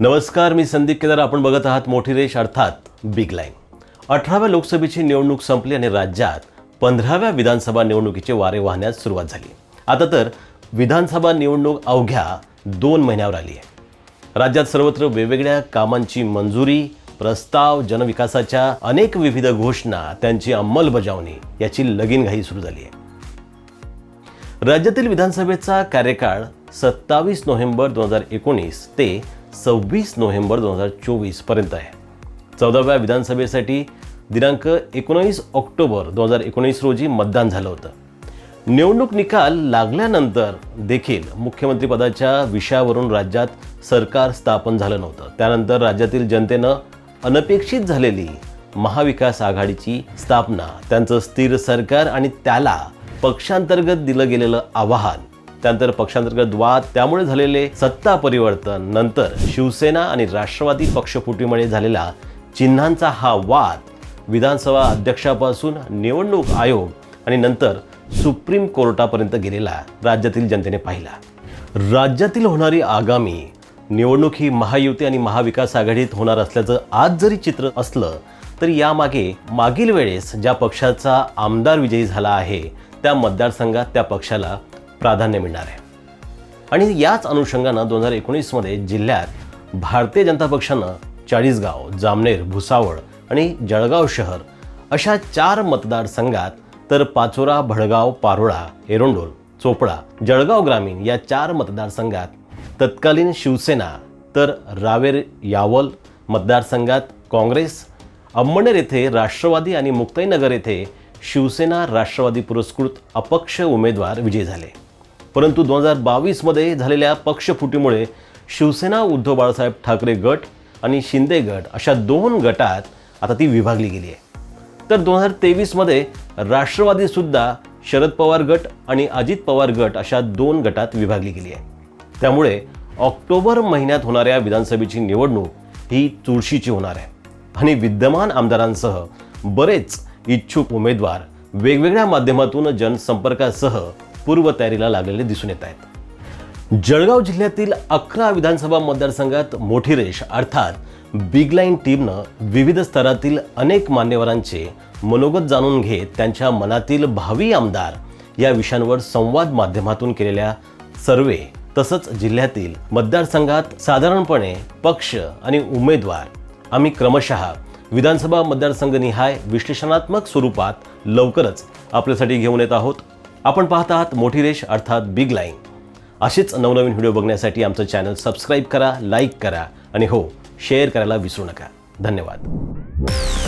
नमस्कार मी संदीप केदार. आपण बघत आहात मोठी रेष अर्थात बिग लाईन अठराव्या लोकसभेची निवडणूक संपली आणि राज्यात पंधराव्या विधानसभा निवडणुकीचे वारे वाहण्यास सुरुवात झाली. आता तर विधानसभा निवडणूक अवघ्या दोन महिन्यावर आली आहे. राज्यात सर्वत्र वेगवेगळ्या कामांची मंजुरी प्रस्ताव जनविकासाच्या अनेक विविध घोषणा त्यांची अंमलबजावणी याची लगीनघाई सुरू झाली आहे. राज्यातील विधानसभेचा कार्यकाळ सत्तावीस नोव्हेंबर दोन हजार एकोणीस ते सव्वीस नोव्हेंबर दोन हजार चोवीसपर्यंत आहे. चौदाव्या विधानसभेसाठी दिनांक एकोणीस ऑक्टोबर दोन हजार एकोणीस रोजी मतदान झालं होतं. निवडणूक निकाल लागल्यानंतर देखील मुख्यमंत्रीपदाच्या विषयावरून राज्यात सरकार स्थापन झालं नव्हतं. त्यानंतर राज्यातील जनतेनं अनपेक्षित झालेली महाविकास आघाडीची स्थापना त्यांचं स्थिर सरकार आणि त्याला पक्षांतर्गत दिलं गेलेलं आवाहन त्यानंतर पक्षांतर्गत वाद त्यामुळे झालेले सत्ता परिवर्तन नंतर शिवसेना आणि राष्ट्रवादी पक्षफुटीमुळे झालेला चिन्हांचा हा वाद विधानसभा अध्यक्षापासून निवडणूक आयोग आणि नंतर सुप्रीम कोर्टापर्यंत गेलेला राज्यातील जनतेने पाहिला. राज्यातील होणारी आगामी निवडणूक ही महायुती आणि महाविकास आघाडीत होणार असल्याचं आज जरी चित्र असलं तरी यामागे मागील वेळेस ज्या पक्षाचा आमदार विजयी झाला आहे त्या मतदारसंघात त्या पक्षाला प्राधान्य मिळणार आहे. आणि याच अनुषंगानं दोन हजार एकोणीसमध्ये जिल्ह्यात भारतीय जनता पक्षानं चाळीसगाव जामनेर भुसावळ आणि जळगाव शहर अशा चार मतदारसंघात तर पाचोरा भडगाव पारोळा एरोंडोल चोपडा जळगाव ग्रामीण या चार मतदारसंघात तत्कालीन शिवसेना तर रावेर यावल मतदारसंघात काँग्रेस अंमळनेर येथे राष्ट्रवादी आणि मुक्ताईनगर येथे शिवसेना राष्ट्रवादी पुरस्कृत अपक्ष उमेदवार विजयी झाले. परंतु दोन हजार बावीसमध्ये झालेल्या पक्षफुटीमुळे शिवसेना उद्धव बाळासाहेब ठाकरे गट आणि शिंदे गट अशा दोन गटात आता ती विभागली गेली आहे. तर दोन हजार तेवीसमध्ये राष्ट्रवादीसुद्धा शरद पवार गट आणि अजित पवार गट अशा दोन गटात विभागली गेली आहे. त्यामुळे ऑक्टोबर महिन्यात होणाऱ्या विधानसभेची निवडणूक ही चुरशीची होणार आहे. आणि विद्यमान आमदारांसह बरेच इच्छुक उमेदवार वेगवेगळ्या माध्यमातून जनसंपर्कासह पूर्वतयारीला लागलेले दिसून येत आहेत. जळगाव जिल्ह्यातील अकरा विधानसभा मतदारसंघात मोठी रेष अर्थात बिग लाईन टीमनं विविध स्तरातील अनेक मान्यवरांचे मनोगत जाणून घेत त्यांच्या मनातील भावी आमदार या विषयांवर संवाद माध्यमातून केलेल्या सर्वे तसंच जिल्ह्यातील मतदारसंघात साधारणपणे पक्ष आणि उमेदवार. आम्ही क्रमशः विधानसभा मतदारसंघनिहाय विश्लेषणात्मक स्वरूपात लवकरच आपल्यासाठी घेऊन येत आहोत. आपण पाहत आहात मोठी रेष अर्थात बिग लाईन असेच नवनवीन व्हिडिओ बघण्यासाठी आमचं चॅनल सबस्क्राईब करा लाईक करा आणि हो शेअर करायला विसरू नका. धन्यवाद.